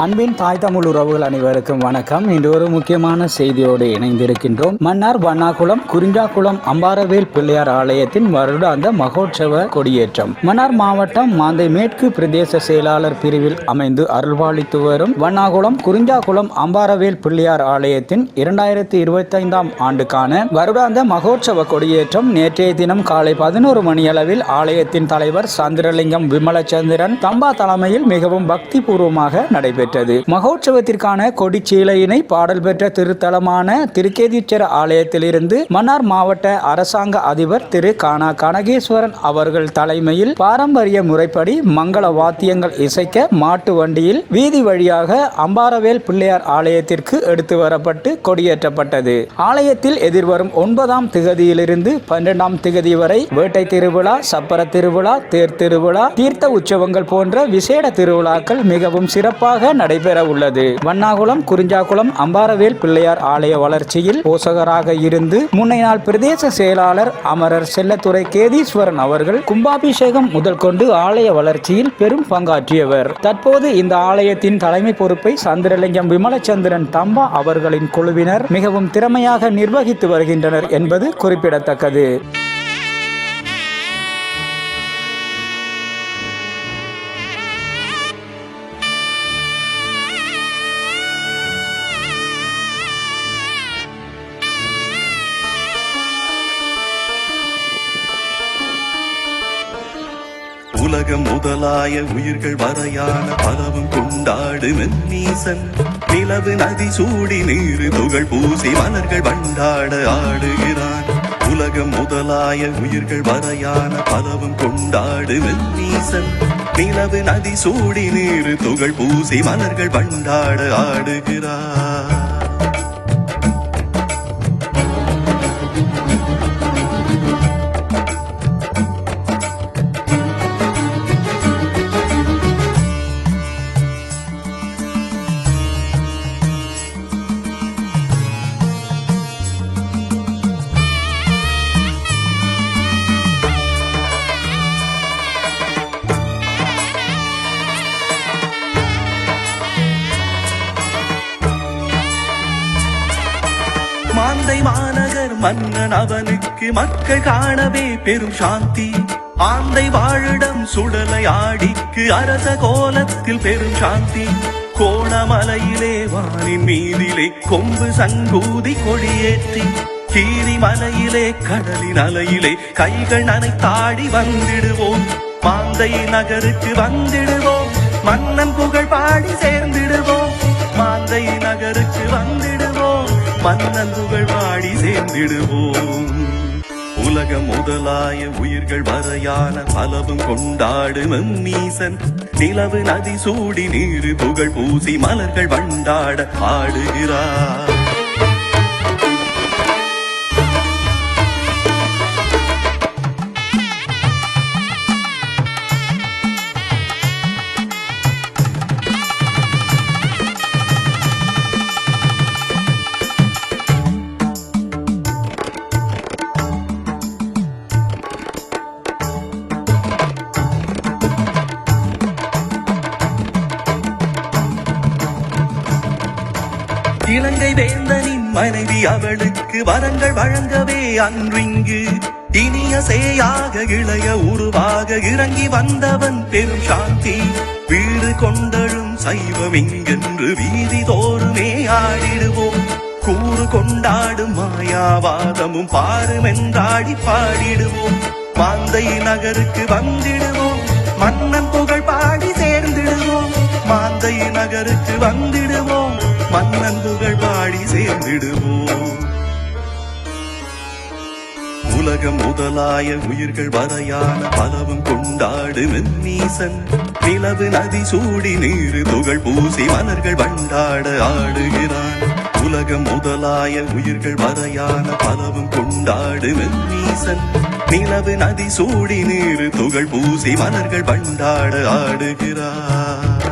அன்பின் தாய் தமிழ் உறவுகள் அனைவருக்கும் வணக்கம். இன்று ஒரு முக்கியமான செய்தியோடு இணைந்திருக்கின்றோம். மன்னார் வண்ணாகுளம் குறிஞ்சாக்குளம் அம்பாரவேல் பிள்ளையார் ஆலயத்தின் வருடாந்த மகோற்சவ கொடியேற்றம். மன்னார் மாவட்டம் மாந்தை மேற்கு பிரதேச செயலாளர் பிரிவில் அமைந்து அருள்பாலித்து வரும் வண்ணாகுளம் குறிஞ்சாக்குளம் அம்பாரவேல் பிள்ளையார் ஆலயத்தின் இரண்டாயிரத்தி இருபத்தைந்தாம் ஆண்டுக்கான வருடாந்த மகோற்சவ கொடியேற்றம் நேற்றைய தினம் காலை பதினோரு மணியளவில் ஆலயத்தின் தலைவர் சந்திரலிங்கம் விமலச்சந்திரன் தம்பா தலைமையில் மிகவும் பக்தி பூர்வமாக நடைபெற்றது. மகோற்சவத்திற்கான கொடிச்சீலையினை பாடல் பெற்ற திருத்தலமான திருக்கேதீச்சர ஆலயத்திலிருந்து மன்னார் மாவட்ட அரசாங்க அதிபர் திரு கானா கனகேஸ்வரன் அவர்கள் தலைமையில் பாரம்பரிய முறைப்படி மங்கள வாத்தியங்கள் இசைக்க மாட்டு வண்டியில் வீதி வழியாக அம்பாரவேல் பிள்ளையார் ஆலயத்திற்கு எடுத்து வரப்பட்டு கொடியேற்றப்பட்டது. ஆலயத்தில் எதிர்வரும் ஒன்பதாம் திகதியிலிருந்து பன்னிரெண்டாம் திகதி வரை வேட்டை திருவிழா சப்பர திருவிழா தேர் திருவிழா தீர்த்த உற்சவங்கள் போன்ற விசேட திருவிழாக்கள் மிகவும் சிறப்பாக நடைபெற உள்ளது. வண்ணாகுளம் குறிஞ்சாக்குளம் அம்பாரவேல் பிள்ளையார் ஆலய வளர்ச்சியில் போசகராக இருந்து முன்னைய நாள் பிரதேச செயலாளர் அமரர் செல்லத்துறை கேதீஸ்வரன் அவர்கள் கும்பாபிஷேகம் முதல் கொண்டு ஆலய வளர்ச்சியில் பெரும் பங்காற்றியவர். தற்போது இந்த ஆலயத்தின் தலைமை பொறுப்பை சந்திரலிங்கம் விமலச்சந்திரன் தம்பா அவர்களின் குழுவினர் மிகவும் திறமையாக நிர்வகித்து வருகின்றனர் என்பது குறிப்பிடத்தக்கது. உலகம் முதலாய உயிர்கள் வரையான பலவும் கொண்டாடு மென்னீசன் நிலவு நதி சூடி நீர் துகள் பூசி மலர்கள் வண்டாட ஆடுகிறான். உலகம் முதலாய உயிர்கள் வரையான பலவும் கொண்டாடு மென்னீசன் நிலவு நதி சூடி நீர் துகள் பூசி மலர்கள் வண்டாட ஆடுகிறான். மாந்தை மாநகர் மன்னன் அவனுக்கு மக்கள் காணவே பெரும் சாந்தி. ஆந்தை வாழிடம் சுடலை ஆடிக்கு அரச கோலத்தில் பெரும் சாந்தி. கோணமலையிலே வானின் மீதிலே கொம்பு சங்கூதி கொடியேற்றி. கீரி மலையிலே கடலின் அலையிலே கைகள் நனைத்தாடி வந்திடுவோம். மாந்தை நகருக்கு வந்திடுவோம். மன்னன் புகழ் பாடி சேர்ந்திடுவோம். மாந்தை நகருக்கு வந்திடுவோம். மன்னன் புகழ் பாடி சேர்ந்திடுவோம். உலக முதலாய உயிர்கள் வரையான பலவும் கொண்டாடும் மீசன் நிலவு நதி சூடி நீரு புகழ் பூசி மலர்கள் வண்டாட ஆடுகிறார் இலங்கை வேந்தனின் மனைவி அவளுக்கு வரங்கள் வழங்கவே அன்றிங்கு. இனிய சேயாக இளைய உருவாக இறங்கி வந்தவன் பெரும் சாந்தி. வீடு கொண்டழும் சைவம் இங்கென்று வீதி தோறுமே ஆடிடுவோம். கூறு கொண்டாடும் மாயாவாதமும் பாருமென்றாடி பாடிடுவோம். மாந்தை நகருக்கு வந்திடுவோம். மன்னன் புகழ் பாடி சேர்ந்திடுவோம். மாந்தை நகருக்கு வந்திடுவோம். மன்னன் பாடி சேர்ந்திடுவோம் உலகம் முதலாய உயிர்கள் வரையான பலவும் கொண்டாடு மென்னீசன் நிலவு நதி சூடி நீரு துகள் பூசி மலர்கள் வண்டாட ஆடுகிறான். உலகம் முதலாய உயிர்கள் வரையான பலவும் கொண்டாடு மென்னீசன் நிலவு நதி சூடி நீரு துகள் பூசி மலர்கள் வண்டாட ஆடுகிறான்.